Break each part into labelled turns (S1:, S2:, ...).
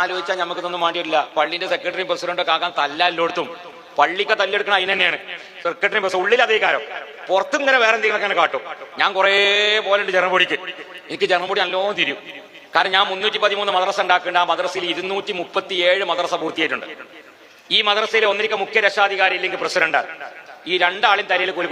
S1: ആലോചിച്ചാൽ നമുക്കിതൊന്നും വേണ്ടിയില്ല പള്ളിന്റെ സെക്രട്ടറി പ്രസിഡന്റ് ഒക്കെ ആകാൻ എല്ലായിടത്തും പള്ളിക്ക് തല്ലെടുക്കണ അതിന് തന്നെയാണ്. സെക്രട്ടറി പ്രസിഡന്റ് ഉള്ളിൽ അധികാരം പുറത്തും ഇങ്ങനെ വേറെ എന്തെങ്കിലും അങ്ങനെ കാട്ടും. ഞാൻ കുറേ പോലെ ഉണ്ട് ജനപൊടിക്ക് എനിക്ക് ജനപൊടി നല്ലോണം തിരിയും. കാരണം ഞാൻ മുന്നൂറ്റി പതിമൂന്ന് മദ്രസ ഉണ്ടാക്കേണ്ട ആ മദ്രസയിൽ ഇരുന്നൂറ്റി മുപ്പത്തി ഏഴ് മദ്രസ പൂർത്തിയായിട്ടുണ്ട്. ഈ മദ്രസയിലെ ഒന്നിരിക്ക മുഖ്യ രക്ഷാധികാരി ഇല്ലെങ്കിൽ പ്രസിഡന്റാണ് ഈ രണ്ടാളും തരയിൽ കൂലി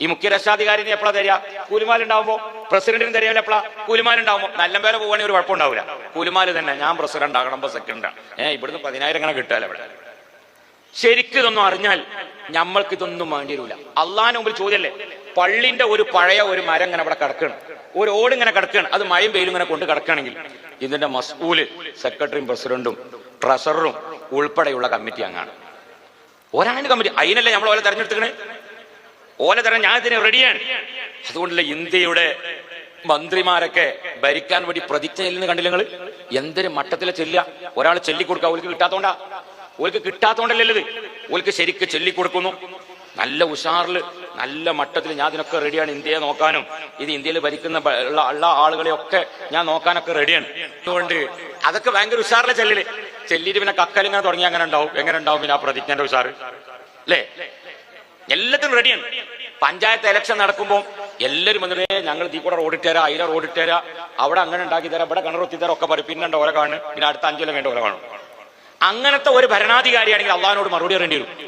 S1: ഈ മുഖ്യ രക്ഷാധികാരിന് എപ്പോഴാ തരിക? കൂലിമാലുണ്ടാവുമ്പോ പ്രസിഡന്റിന് തരികയില്ല എപ്പോഴാ കൂലിമാലുണ്ടാവുമ്പോ നല്ല പേരെ പോവാണെങ്കിൽ ഒരു കുഴപ്പമുണ്ടാവില്ല കൂലിമാൽ തന്നെ ഞാൻ പ്രസിഡന്റ് ആകണം സെക്കൻഡ് ഏഹ് ഇവിടുന്ന് പതിനായിരം കണക്ക് കിട്ടാല ഇവിടെ? ശരിക്കും ഇതൊന്നും അറിഞ്ഞാൽ നമ്മൾക്ക് ഇതൊന്നും വേണ്ടി വരില്ല. അള്ളാഹിന് മുമ്പിൽ ചോദ്യമല്ലേ പള്ളിന്റെ ഒരു പഴയ ഒരു മരം ഇങ്ങനെ അവിടെ കിടക്കണം. ഒരു ഓട് ഇങ്ങനെ കിടക്കണം. അത് മഴയും വെയിലും ഇങ്ങനെ കൊണ്ട് കിടക്കുകയാണെങ്കിൽ ഇതിന്റെ മസ്കൂൽ സെക്രട്ടറിയും പ്രസിഡന്റും ട്രഷററും ഉൾപ്പെടെയുള്ള കമ്മിറ്റി അങ്ങാണ്. ഒരാണിന്റെ കമ്മിറ്റി. അതിനല്ലേ നമ്മൾ ഓലെ തെരഞ്ഞെടുക്കണേ ഓല തരാൻ ഞാൻ ഇതിന് റെഡിയാണ് അതുകൊണ്ടല്ലേ ഇന്ത്യയുടെ മന്ത്രിമാരൊക്കെ ഭരിക്കാൻ വേണ്ടി പ്രതിജ്ഞ ചെല്ലുന്ന കണ്ടില്ല നിങ്ങൾ എന്തൊരു മട്ടത്തിലെ ചെല്ലുക? ഒരാൾ ചെല്ലിക്കൊടുക്കുക ഓൽക്ക് കിട്ടാത്തോണ്ടാ. ഓൽക്ക് കിട്ടാത്തോണ്ടല്ലേ ഇത് ഓൽക്ക് ശരിക്ക് ചെല്ലിക്കൊടുക്കുന്നു. നല്ല ഉഷാറിൽ നല്ല മട്ടത്തിൽ ഞാൻ ഇതിനൊക്കെ റെഡിയാണ് ഇന്ത്യയെ നോക്കാനും. ഇത് ഇന്ത്യയിൽ ഭരിക്കുന്ന ഉള്ള ആളുകളെയൊക്കെ ഞാൻ നോക്കാനൊക്കെ റെഡിയാണ് അതുകൊണ്ട് അതൊക്കെ ഭയങ്കര ഉഷാറിലെ ചെല്ലിൽ. ചെല്ലിട്ട് പിന്നെ കക്കലിങ്ങനെ തുടങ്ങി അങ്ങനെ ഉണ്ടാവും? എങ്ങനെ ഉണ്ടാവും പിന്നെ ആ പ്രതിജ്ഞന്റെ ഉഷാറ്? അല്ലേ? എല്ലാത്തിനും റെഡിയാണ് പഞ്ചായത്ത് ഇലക്ഷൻ നടക്കുമ്പോൾ എല്ലാവരും വന്നിട്ട് ഞങ്ങൾ തീ കൂടെ റോഡ് തരാം അതിലെ റോഡ് തരാം. അവിടെ അങ്ങനെ ഉണ്ടാക്കി തരാം ഇവിടെ കിണറൊത്തി തരാം. ഒക്കെ പറയും. പിന്നെ ഓരോ കാണും പിന്നെ അടുത്ത അഞ്ചു കൊല്ലം ഓരോ കാണും. അങ്ങനത്തെ ഒരു ഭരണാധികാരിയാണെങ്കിൽ അള്ളഹാനോട് മറുപടി അറിയേണ്ടി വരും.